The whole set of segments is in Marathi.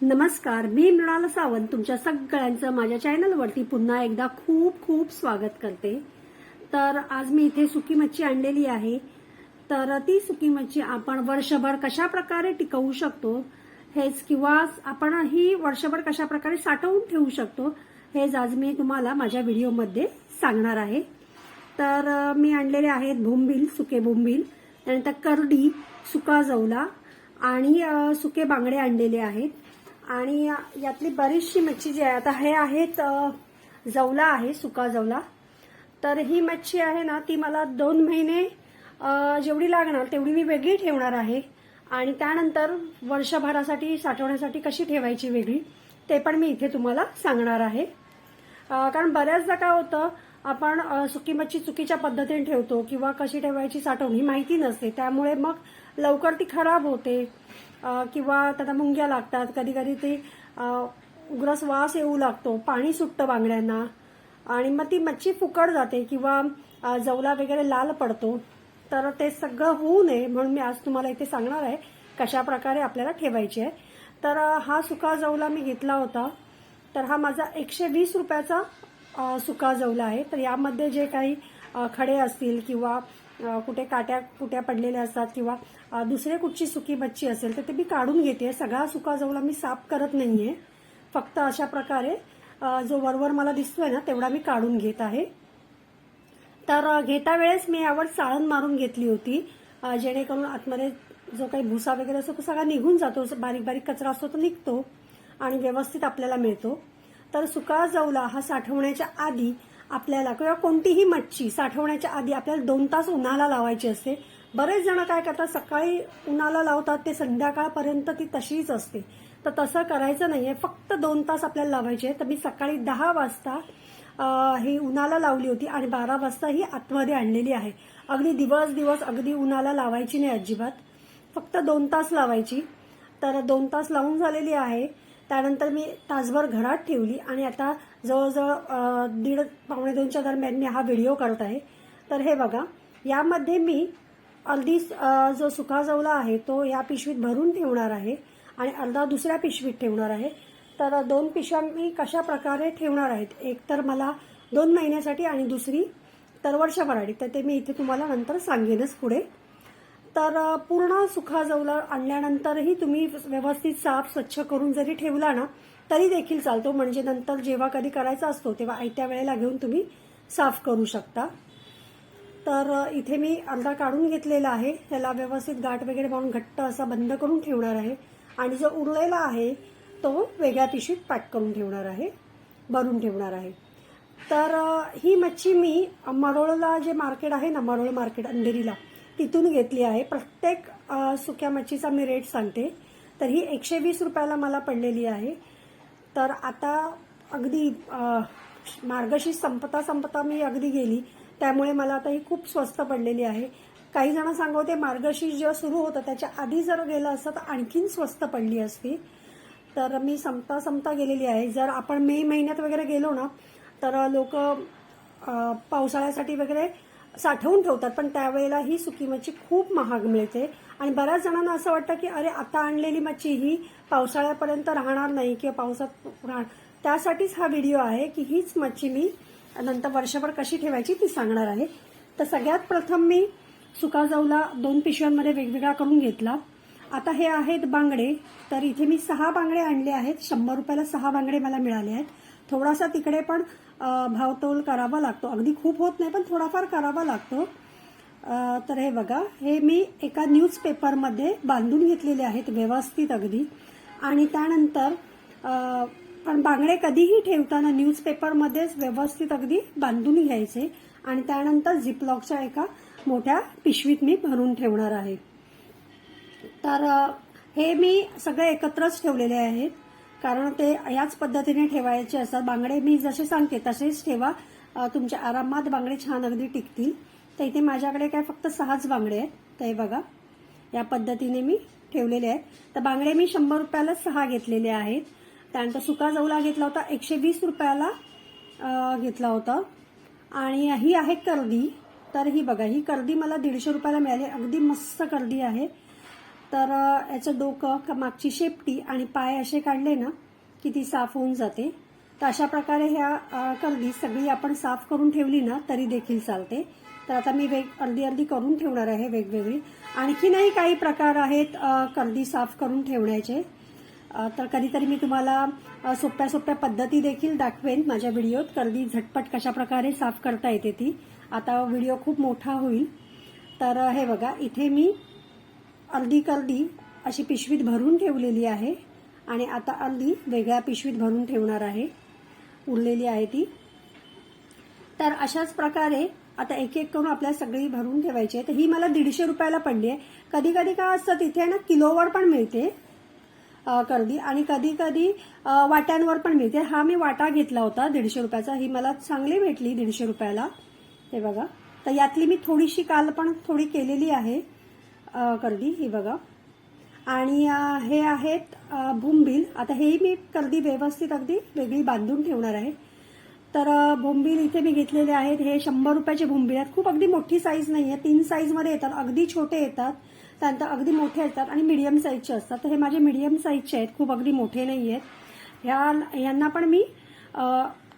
नमस्कार मी मृणाल सावंत. तुमच्या सगळ्यांचं माझ्या चॅनलवरती पुन्हा एकदा खूप खूप स्वागत करते. तर आज मी इथे सुकी मच्छी आणलेली आहे. तर ती सुकी मच्छी आपण वर्षभर कशा प्रकारे टिकवू शकतो हेच किंवा आपण ही वर्षभर कशा प्रकारे साठवून ठेवू शकतो हेच आज मी तुम्हाला माझ्या व्हिडिओमध्ये सांगणार आहे. तर मी आणलेले आहेत भोंबील सुके भोंबील त्यानंतर करडी सुका जवला आणि सुके बांगडे आणलेले आहेत. आणि यातली बरीचशी मच्छी जी आहे आता हे आहेत जवला आहे सुका जवला. तर ही मच्छी आहे ना ती मला दोन महिने जेवढी लागणार तेवढी मी वेगळी ठेवणार आहे. आणि त्यानंतर वर्षभरासाठी साठवण्यासाठी कशी ठेवायची वेगळी ते पण मी इथे तुम्हाला सांगणार आहे. कारण बऱ्याचदा काय होतं आपण सुकी मच्छी चुकीच्या पद्धतीने ठेवतो किंवा कशी ठेवायची साठवणी माहिती नसते. त्यामुळे मग लवकर ती खराब होते. किंवा त्याला मुंग्या लागतात. कधी कधी ती उग्रस वास येऊ लागतो. पाणी सुटतं बांगड्यांना. आणि मग ती मच्छी फुकट जाते किंवा जवला वगैरे लाल पडतो. तर ते सगळं होऊ नये म्हणून मी आज तुम्हाला इथे सांगणार आहे कशा प्रकारे आपल्याला ठेवायची आहे. तर हा सुका जवला मी घेतला होता. तर हा माझा एकशे वीस रुपयाचा सुका जवला आहे. तर यामध्ये जे काही खडे असतील किंवा कुठे काट्या कुट्या पडलेल्या असतात किंवा दुसरे कुठची सुकी मच्छी असेल तर ते मी काढून घेते. सगळा सुका जवला मी साफ करत नाहीये. फक्त अशा प्रकारे जो वरवर मला दिसतोय ना तेवढा मी काढून घेत आहे. तर घेता वेळेस मी यावर चाळण मारून घेतली होती. जेणेकरून आतमध्ये जो काही भुसा वगैरे असतो तो सगळा निघून जातो. बारीक बारीक कचरा असतो तो निघतो आणि व्यवस्थित आपल्याला मिळतो. तर सुका जवला हा साठवण्याच्या आधी आपल्याला किंवा कोणतीही मच्छी साठवण्याच्या आधी आपल्याला दोन तास उन्हाला लावायची असते. बरेच जण काय करतात सकाळी उन्हाला लावतात ते संध्याकाळपर्यंत ती तशीच असते. तर तसं करायचं नाहीये फक्त दोन तास आपल्याला लावायचे तर मी सकाळी दहा वाजता ही उन्हाला लावली होती आणि बारा वाजता ही आतमध्ये आणलेली आहे. अगदी दिवस दिवस अगदी उन्हाला लावायची नाही अजिबात. फक्त दोन तास लावायची. तर दोन तास लावून झालेली आहे. त्यानंतर मी तासभर घरात ठेवली आणि आता जवळजवळ दीड पावणे दोनच्या दरम्यान मी हा व्हिडिओ करत आहे. तर हे बघा यामध्ये मी अर्धी जो सुका जवला आहे तो या पिशवीत भरून ठेवणार आहे आणि अर्धा दुसऱ्या पिशवीत ठेवणार आहे. तर दोन पिशव्या मी कशा प्रकारे ठेवणार आहेत? एक तर मला दोन महिन्यासाठी आणि दुसरी तर वर्षभरासाठी तर ते मी इथे तुम्हाला नंतर सांगेनच पुढे. तर पूर्ण सुखाजवला आणल्यानंतरही तुम्ही व्यवस्थित साफ स्वच्छ करून जरी ठेवला ना तरी देखील चालतो. म्हणजे नंतर जेव्हा कधी करायचा असतो तेव्हा आयत्या वेळेला घेऊन तुम्ही साफ करू शकता. तर इथे मी अर्धा काढून घेतलेला आहे. त्याला व्यवस्थित गाठ वगैरे मारून घट्ट असा बंद करून ठेवणार आहे. आणि जो उरलेला आहे तो वेगळ्या पिशवीत पॅक करून ठेवणार आहे. भरून ठेवणार आहे. तर ही मच्छी मी मरोळला जे मार्केट आहे ना मरोळ मार्केट अंधेरीला तिथून घेतली आहे. प्रत्येक सुक्या मच्छीचा मी रेट सांगते. तर ही एकशे वीस रुपयाला मला पडलेली आहे. तर आता अगदी अ, मार्गशीर्ष संपता संपता मी अगदी गेली. त्यामुळे मला आता ही खूप स्वस्त पडलेली आहे. काही जण सांगवते मार्गशीर्ष जेव्हा सुरू होतं त्याच्या आधी जर गेलं असतं तर आणखीन स्वस्त पडली असती. तर मी संपता संपता गेलेली आहे. जर आपण मे महिन्यात वगैरे गेलो ना तर लोक पावसाळ्यासाठी वगैरे साठवून ठेवतात पण त्यावेळेला ही सुकी मच्छी खूप महाग मिळते. आणि बऱ्याच जणांना असं वाटतं की अरे आता आणलेली मच्छी ही पावसाळ्यापर्यंत राहणार नाही किंवा पावसात राहणार त्यासाठीच हा व्हिडिओ आहे की हीच मच्छी मी नंतर वर्षभर कशी ठेवायची ती सांगणार आहे. तर सगळ्यात प्रथम मी सुका जाऊला दोन पिशव्यांमध्ये वेगवेगळा करून घेतला. आता हे आहेत बांगडे. तर इथे मी सहा बांगडे आणले आहेत. शंभर रुपयाला सहा बांगडे मला मिळाले आहेत. थोडासा तिकडे पण भावतोल करावा लागतो. अगदी खूप होत नाही पण थोडाफार करावा लागतो. तर हे बघा. हे मी एका न्यूजपेपरमध्ये बांधून घेतलेले आहेत व्यवस्थित अगदी. आणि त्यानंतर पण बांगडे कधीही ठेवताना न्यूजपेपरमध्येच व्यवस्थित अगदी बांधून घ्यायचे. आणि त्यानंतर झिपलॉकच्या एका मोठ्या पिशवीत मी भरून ठेवणार आहे. तर हे मी सगळे एकत्रच ठेवलेले आहेत. कारण ते याच पद्धतीने ठेवायचे असतात. बांगडे मी जसे सांगते तसेच ठेवा. तुमच्या आरामात बांगडे छान अगदी टिकतील. तर इथे माझ्याकडे काय फक्त सहाच बांगडे आहेत. तर हे बघा या पद्धतीने मी ठेवलेले आहेत. तर बांगडे मी शंभर रुपयाला सहा घेतलेले आहेत. त्यानंतर सुका जवला घेतला होता एकशे वीस रुपयाला घेतला होता. आणि ही आहे कर्दी. तर ही बघा ही कर्दी मला दीडशे रुपयाला मिळाली. अगदी मस्त कर्दी आहे. तर याचं डोकं का मागची शेपटी आणि पाय असे काढले ना की ती साफ होऊन जाते. तर अशा प्रकारे ह्या अ, कर्दी सगळी आपण साफ करून ठेवली ना तरी देखील चालते. तर आता मी वेग अर्धी अर्धी करून ठेवणार आहे वेगवेगळी. आणखीनही काही प्रकार आहेत कर्दी साफ करून ठेवण्याचे. तर कधीतरी मी तुम्हाला सोप्या सोप्या पद्धती देखील दाखवेन माझ्या व्हिडिओत. कर्दी झटपट कशा प्रकारे साफ करता येते ती. आता व्हिडिओ खूप मोठा होईल. तर हे बघा इथे मी अर्धी कर्दी अशी पिशवीत भरून ठेवलेली आहे आणि आता अर्धी वेगळ्या पिशवीत भरून ठेवणार आहे. उरलेली आहे ती. तर अशाच प्रकारे आता एक एक करून आपल्याला सगळी भरून ठेवायची आहे. तर ही मला दीडशे रुपयाला पडली आहे. कधी कधी काय असतं तिथे ना किलोवर पण मिळते कर्दी आणि कधी कधी वाट्यांवर पण मिळते. हा मी वाटा घेतला होता दीडशे रुपयाचा. ही मला चांगली भेटली दीडशे रुपयाला. हे बघा. तर यातली मी थोडीशी काल पण थोडी केलेली आहे. कर्दी ही बघा. आणि हे आहेत अ, भुंबील आता हेही मी कर्दी व्यवस्थित अगदी वेगळी बांधून ठेवणार आहे. तर अ, भोंबील इथे मी घेतलेले आहेत. हे शंभर रुपयाचे भोंबील आहेत. खूप अगदी मोठी साईज नाही आहे. तीन साईजमध्ये येतात. अगदी छोटे येतात. त्यानंतर अगदी मोठे येतात आणि मिडियम साईजचे असतात. तर हे माझे मिडियम साईजचे आहेत. खूप अगदी मोठे नाही आहेत. ह्या यांना पण मी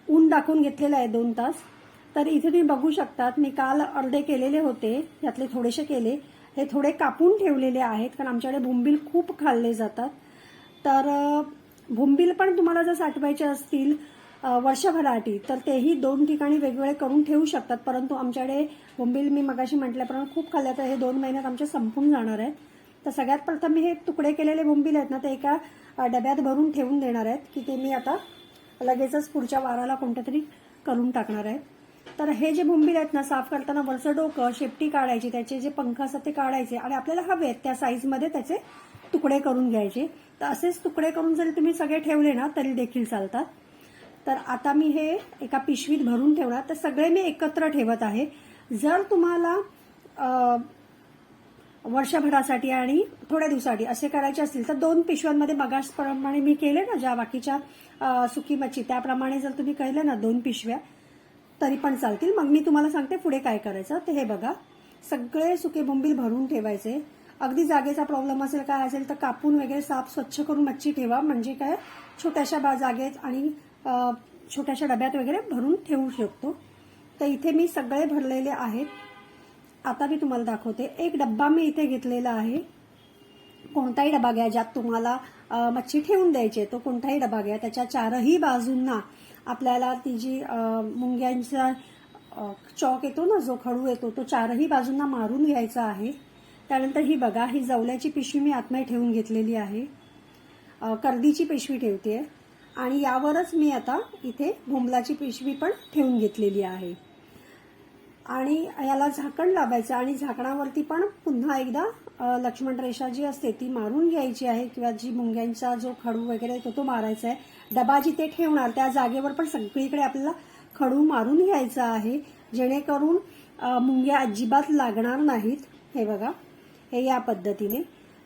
ऊन दाखवून घेतलेलं आहे दोन तास. तर इथे तुम्ही बघू शकतात. मी काल अर्धे केलेले होते. यातले थोडेसे केले. हे थोडे कापून ठेवलेले आहेत कारण आमच्याकडे भुंबील खूप खाल्ले जातात. तर भुंबील पण तुम्हाला जर साठवायचे असतील वर्षभरासाठी तर तेही दोन ठिकाणी वेगवेगळे करून ठेवू शकतात. परंतु आमच्याकडे भोंबील मी मगाशी म्हटल्याप्रमाणे खूप खाल्ल्या तर हे दोन महिन्यात आमचे संपून जाणार आहेत. तर सगळ्यात प्रथम मी हे तुकडे केलेले भोंबील आहेत ना ते एका डब्यात भरून ठेवून देणार आहेत की ते मी आता लगेचच पुढच्या वाराला कोणत्या तरी करून टाकणार आहे. तर हे जे भोंबील आहेत ना साफ करताना वरचं डोकं शेपटी काढायची त्याचे जे पंख असतात ते काढायचे आणि आपल्याला हवे आहेत त्या साईजमध्ये त्याचे तुकडे करून घ्यायचे. तर असेच तुकडे करून जरी तुम्ही सगळे ठेवले ना तरी देखील चालतात. तर आता मी हे एका पिशवीत भरून ठेवणार. तर सगळे मी एकत्र ठेवत आहे. जर तुम्हाला वर्षभरासाठी आणि थोड्या दिवसासाठी असे करायचे असतील तर दोन पिशव्यांमध्ये मगाशप्रमाणे मी केले ना ज्या बाकीच्या सुकी मच्छी त्याप्रमाणे जर तुम्ही केलं ना दोन पिशव्या तरी पण चालतील. मग मी तुम्हाला सांगते पुढे काय करायचं. ते हे बघा. सगळे सुके बोंबील भरून ठेवायचे. अगदी जागेचा प्रॉब्लेम असेल काय असेल तर कापून वगैरे साफ स्वच्छ करून मच्छी ठेवा. म्हणजे काय? छोट्याशा बा जागेत आणि छोट्याशा डब्यात वगैरे भरून ठेवू शकतो. तर इथे मी सगळे भरलेले आहेत. आता मी तुम्हाला दाखवते. एक डब्बा मी इथे घेतलेला आहे. कोणताही डबा घ्या ज्यात तुम्हाला मच्छी ठेवून द्यायची आहे. तो कोणताही डबा घ्या. त्याच्या चारही बाजूंना आपल्याला ती जी मुंग्यांचा चॉक येतो ना जो खडू येतो तो चारही बाजूंना मारून घ्यायचा आहे. त्यानंतर ही बघा ही जवल्याची पिशवी मी आतमध्ये ठेवून घेतलेली आहे. कर्दीची पिशवी ठेवते. आणि यावरच मी आता इथे भोंबलाची पिशवी पण ठेवून घेतलेली आहे. आणि याला झाकण लावायचं आणि झाकणावरती पण पुन्हा एकदा लक्ष्मण रेषा जी असते ती मारून घ्यायची आहे. किंवा जी मुंग्यांचा जो खडू वगैरे तो तो मारायचा आहे. डबा जिथे ठेवणार. त्या जागेवर पण सगळीकडे आपल्याला खडू मारून घ्यायचा आहे. जेणेकरून मुंग्या अजिबात लागणार नाहीत. हे बघा हे या पद्धतीने.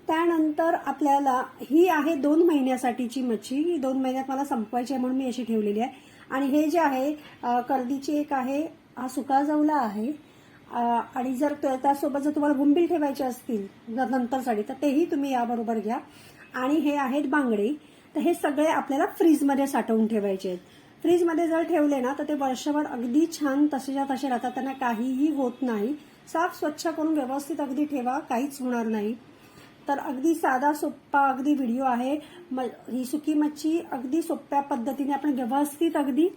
त्यानंतर आपल्याला ही आहे दोन महिन्यासाठीची मच्छी. ही दोन महिन्यात मला संपवायची आहे म्हणून मी अशी ठेवलेली आहे. आणि हे जे आहे कर्दीची एक आहे हा सुका जवला आहे. आणि जर त्यासोबत जर तुम्हाला बुंबील ठेवायचे असतील जर नंतरसाठी तर तेही तुम्ही याबरोबर घ्या. आणि हे आहेत बांगडे. तर हे सगळे आपल्याला फ्रीजमध्ये साठवून ठेवायचे आहेत. फ्रीजमध्ये जर ठेवले ना तर ते वर्षभर अगदी छान तसेच्या तसे राहतात. त्यांना काहीही होत नाही. साफ स्वच्छ करून व्यवस्थित अगदी ठेवा काहीच होणार नाही. तर अगदी साधा सोप्पा अगदी व्हिडिओ आहे. ही सुकी मच्छी अगदी सोप्या पद्धतीने आपण व्यवस्थित अगदी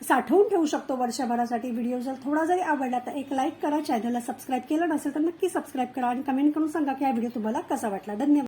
साठवून ठेवू शकतो वर्षभरासाठी. व्हिडिओ जर थोडा जरी आवडला तर एक लाईक करा. चॅनलला सबस्क्राईब केलं नसेल तर नक्की सबस्क्राईब करा आणि कमेंट करून सांगा की हा व्हिडिओ तुम्हाला कसा वाटला. धन्यवाद.